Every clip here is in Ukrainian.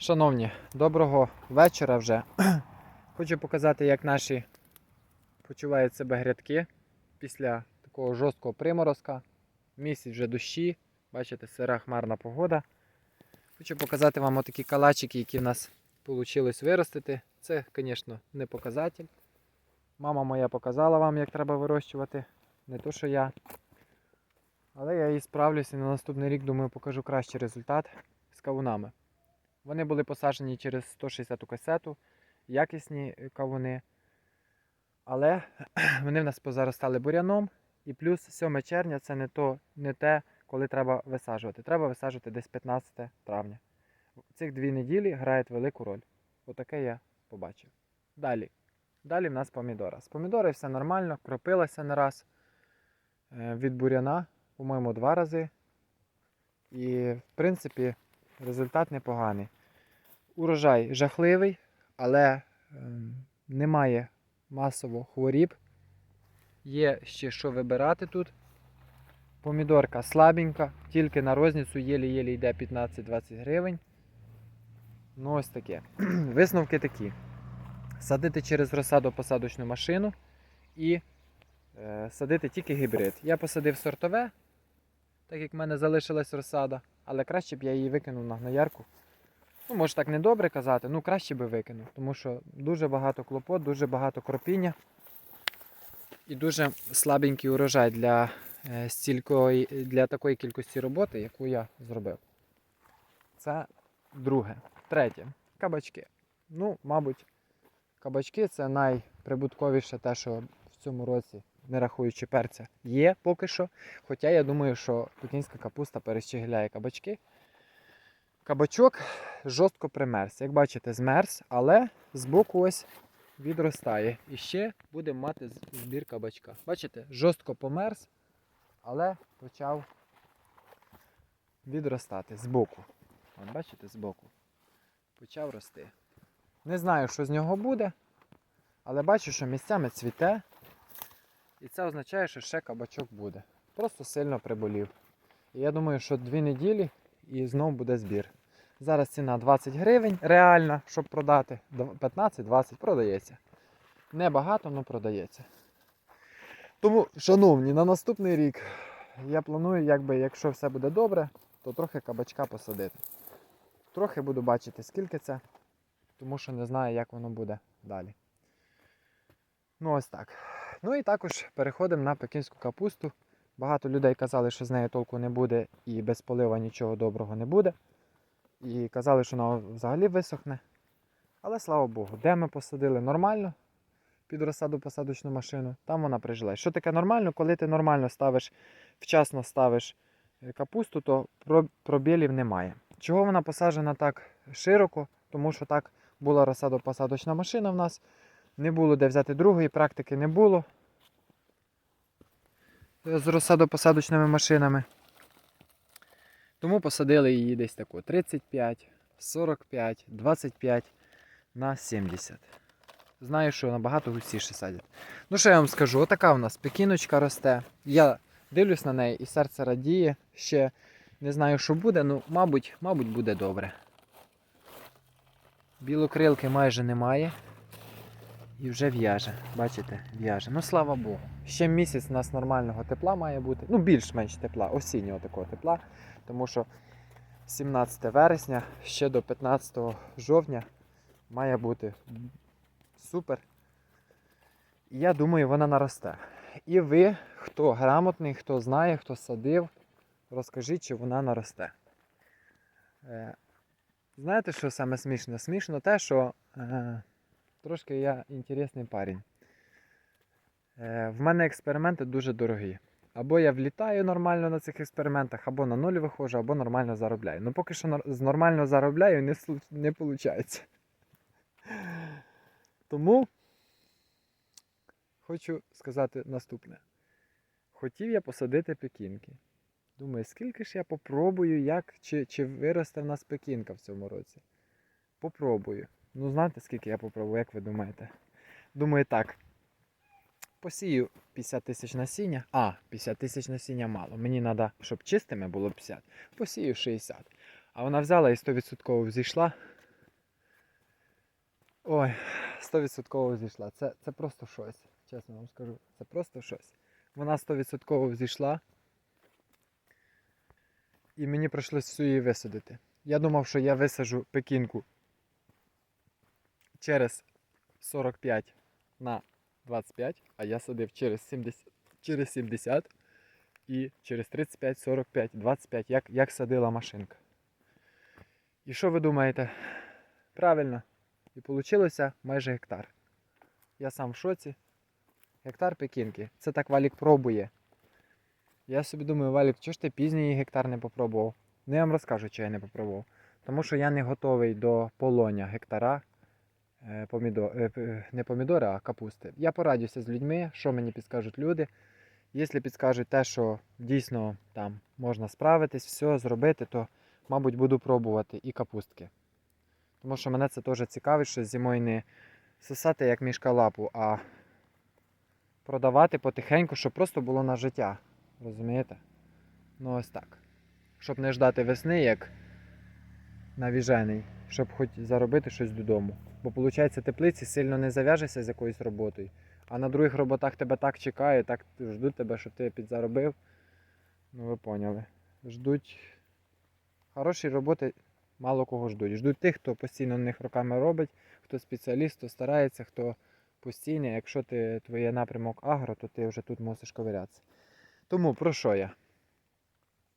Шановні, доброго вечора вже. Хочу показати, як наші почувають себе грядки після такого жорсткого приморозка. Місяць вже дощі, бачите, сира хмарна погода. Хочу показати вам отакі калачики, які в нас вийшло виростити. Це, звісно, не показатель. Мама моя показала вам, як треба вирощувати. Не то, що я. Але я і справлюся на наступний рік, думаю, покажу кращий результат з кавунами. Вони були посаджені через 160 касету, якісні е, кавуни. Але вони в нас позаростали буряном. І плюс 7 червня це не, то, не те, коли треба висаджувати. Треба висаджувати десь 15 травня. Цих дві неділі грають велику роль. Отаке я побачив. Далі. Далі в нас помідора. З помідори все нормально, кропилася не раз. Е, Від буряна, по-моєму, два рази. І, в принципі, результат непоганий. Урожай жахливий, але ем, немає масово хворіб. Є ще що вибирати тут. Помідорка слабенька, тільки на розницю єлі-єлі йде 15-20 гривень. Ну ось таке. Висновки такі. Садити через розсадо-посадочну машину і е, садити тільки гібрид. Я посадив сортове, так як в мене залишилась розсада, але краще б я її викинув на гноярку. Ну, може так не добре казати, ну краще би викинув, тому що дуже багато клопот, дуже багато кропіння і дуже слабенький урожай для, е, стілької, для такої кількості роботи, яку я зробив. Це друге. Третє. Кабачки. Ну, мабуть, кабачки це найприбутковіше те, що в цьому році, не рахуючи перця, є поки що. Хоча я думаю, що пекінська капуста перещегляє кабачки. Кабачок жорстко примерз. Як бачите, змерз, але збоку ось відростає. І ще будемо мати збір кабачка. Бачите, жорстко померз, але почав відростати збоку. От, бачите, збоку. Почав рости. Не знаю, що з нього буде, але бачу, що місцями цвіте. І це означає, що ще кабачок буде. Просто сильно приболів. І я думаю, що дві неділі і знов буде збір. Зараз ціна 20 гривень реальна, щоб продати. 15-20 продається. Небагато, але продається. Тому, шановні, на наступний рік я планую, якби, якщо все буде добре, то трохи кабачка посадити. Трохи буду бачити, скільки це, тому що не знаю, як воно буде далі. Ну, ось так. Ну і також переходимо на пекінську капусту. Багато людей казали, що з нею толку не буде і без полива нічого доброго не буде. І казали, що вона взагалі висохне. Але слава Богу, де ми посадили нормально під розсаду посадочну машину, там вона прижилась. Що таке нормально? Коли ти нормально ставиш, вчасно ставиш е, капусту, то пробілів немає. Чого вона посаджена так широко? Тому що так була розсадо-посадочна машина в нас. Не було де взяти другої, практики не було з розсадо-посадочними машинами. Тому посадили її десь таку 35, 45, 25 на 70. Знаю, що набагато густіше садять. Ну що я вам скажу, отака у нас пекіночка росте. Я дивлюсь на неї і серце радіє. Ще не знаю, що буде, ну, мабуть, мабуть, буде добре. Білокрилки майже немає. І вже в'яже. Бачите, в'яже. Ну слава Богу. Ще місяць у нас нормального тепла має бути. Ну, більш-менш тепла, осіннього такого тепла. Тому що 17 вересня ще до 15 жовтня має бути супер. Я думаю, вона наросте. І ви, хто грамотний, хто знає, хто садив, розкажіть, чи вона наросте. Е, знаєте, що саме смішно? Смішно те, що е, трошки я інтересний парень. Е, в мене експерименти дуже дорогі. Або я влітаю нормально на цих експериментах, або на нуль виходжу, або нормально заробляю. Ну поки що з нормально заробляю не, не виходить. Тому хочу сказати наступне. Хотів я посадити пекінки. Думаю, скільки ж я попробую, як, чи, чи виросте в нас пекінка в цьому році. Попробую. Ну, знаєте, скільки я попробую, як ви думаєте? Думаю, так. Посію 50 тисяч насіння. А, 50 тисяч насіння мало. Мені треба, щоб чистими було 50. Посію 60. А вона взяла і 100% взійшла. Ой, 100% зійшла. Це, це просто щось, чесно вам скажу. Це просто щось. Вона 100% зійшла. І мені прийшлось всю її висадити. Я думав, що я висаджу пекінку через 45 на 25, а я садив через 70, через 70 і через 35, 45, 25, як, як садила машинка. І що ви думаєте? Правильно. І вийшло майже гектар. Я сам в шоці. Гектар пекінки. Це так Валік пробує. Я собі думаю, Валік, чого ж ти пізній гектар не попробував? Ну я вам розкажу, чого я не попробував. Тому що я не готовий до полоня гектара е, помідо... е, не помідори, а капусти. Я порадюся з людьми, що мені підскажуть люди. Якщо підскажуть те, що дійсно там можна справитись, все зробити, то, мабуть, буду пробувати і капустки. Тому що мене це теж цікавить, що зимою не сосати як мішка лапу, а продавати потихеньку, щоб просто було на життя. Розумієте? Ну ось так. Щоб не ждати весни, як навіжений, щоб хоч заробити щось додому. Бо виходить, теплиці сильно не зав'яжешся з якоюсь роботою, а на других роботах тебе так чекають, так ждуть тебе, щоб ти підзаробив. Ну ви поняли. Ждуть хороші роботи, мало кого ждуть. Ждуть тих, хто постійно на них руками робить, хто спеціаліст, хто старається, хто постійний. Якщо ти твоє напрямок агро, то ти вже тут мусиш ковирятися. Тому про що я?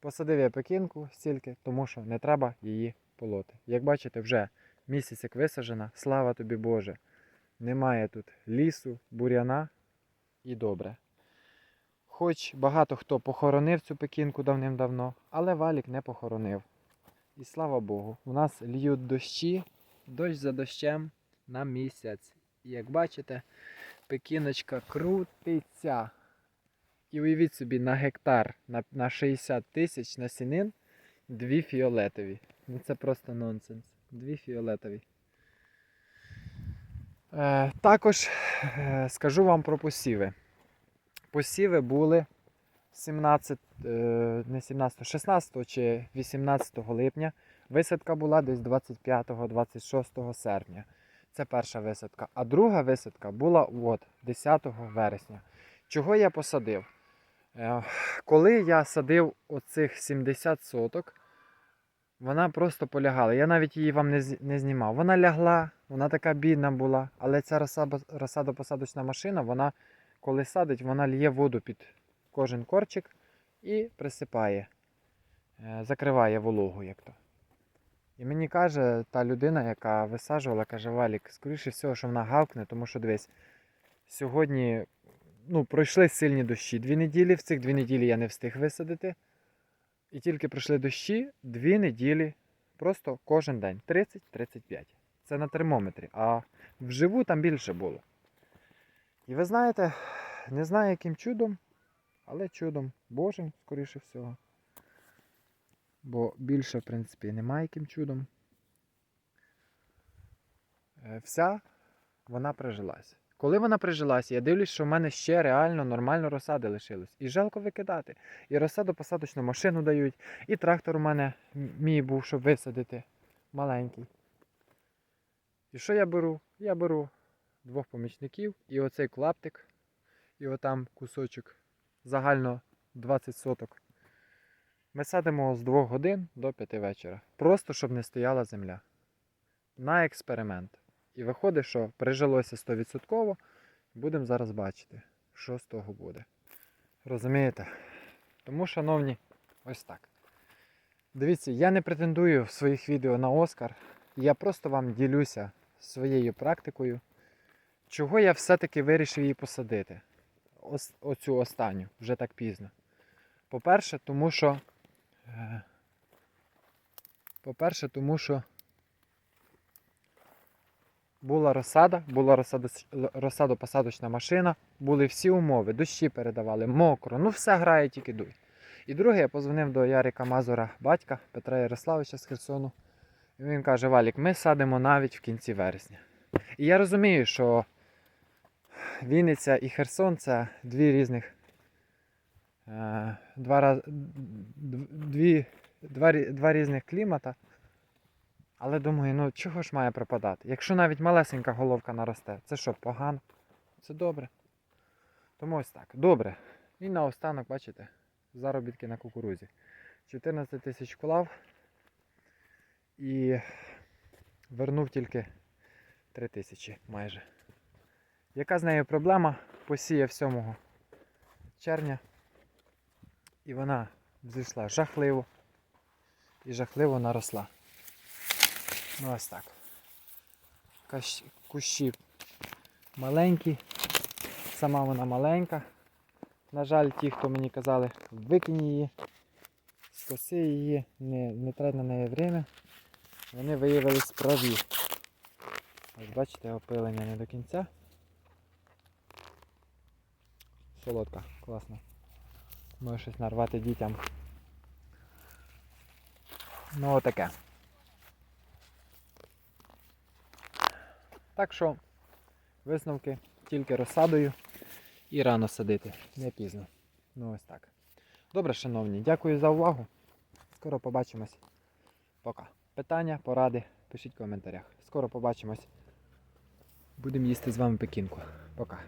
Посадив я пекінку стільки, тому що не треба її полоти. Як бачите, вже місяць як висаджена, слава тобі Боже. Немає тут лісу, буряна і добре. Хоч багато хто похоронив цю пекінку давним-давно, але валік не похоронив. І слава Богу, у нас льють дощі, дощ за дощем на місяць. І як бачите, пекіночка крутиться. І уявіть собі, на гектар на, на 60 тисяч насінин дві фіолетові. Ну це просто нонсенс. Дві фіолетові. Е, також е, скажу вам про посіви. Посіви були 17, е, не 17, 16 чи 18 липня. Висадка була десь 25-26 серпня. Це перша висадка. А друга висадка була от, 10 вересня. Чого я посадив? Е, Коли я садив оцих 70 соток, вона просто полягала. Я навіть її вам не, не знімав. Вона лягла, вона така бідна була, але ця розсадопосадочна машина, вона, коли садить, вона лє воду під кожен корчик і присипає, е, закриває вологу, як то. І мені каже та людина, яка висаджувала, каже, Валік, скоріше всього, що вона гавкне, тому що дивись, сьогодні ну, пройшли сильні дощі дві неділі. В цих дві неділі я не встиг висадити. І тільки пройшли дощі дві неділі, просто кожен день 30-35. Це на термометрі, а вживу там більше було. І ви знаєте, не знаю яким чудом, але чудом Божим, скоріше всього. Бо більше, в принципі, немає яким чудом. Е, Вся вона прижилась. Коли вона прижилась, я дивлюсь, що в мене ще реально нормально розсади лишилось. І жалко викидати. І розсаду посадочну машину дають, і трактор у мене мій був, щоб висадити. Маленький. І що я беру? Я беру двох помічників і оцей клаптик, і отам кусочок загально 20 соток. Ми садимо з 2 годин до 5 вечора. Просто щоб не стояла земля. На експеримент. І виходить, що прижилося 100%. Будемо зараз бачити, що з того буде. Розумієте? Тому, шановні, ось так. Дивіться, я не претендую в своїх відео на Оскар. Я просто вам ділюся своєю практикою, чого я все-таки вирішив її посадити. Ос, оцю останню, вже так пізно. По-перше, тому що. е, По-перше, тому що була розсада, була розсадо- розсадопосадочна машина, були всі умови, дощі передавали, мокро, ну все грає, тільки дуй. І друге, я позвонив до Ярика Мазура, батька Петра Ярославича з Херсону. І він каже: Валік, ми садимо навіть в кінці вересня. І я розумію, що Вінниця і Херсон це дві різних. е, Два, дві, два, два різних клімата. Але думаю, ну чого ж має пропадати? Якщо навіть малесенька головка наросте, це що, погано? Це добре. Тому ось так. Добре. І наостанок, бачите, заробітки на кукурузі. 14 тисяч вклав і вернув тільки 3 тисячі майже. Яка з нею проблема? Посіяв 7 червня. І вона взійшла жахливо. І жахливо наросла. Ну ось так. Кущі маленькі, сама вона маленька. На жаль, ті, хто мені казали, викинь її, скоси її, не, не трать на неї время. Вони виявились праві. Ось бачите, опилення не до кінця. Солодка, класно. Може щось нарвати дітям. Ну отаке. Так що висновки тільки розсадою і рано садити. Не пізно. Ну ось так. Добре, шановні, дякую за увагу. Скоро побачимось. Пока. Питання, поради, пишіть в коментарях. Скоро побачимось. Будемо їсти з вами пекінку. Пока.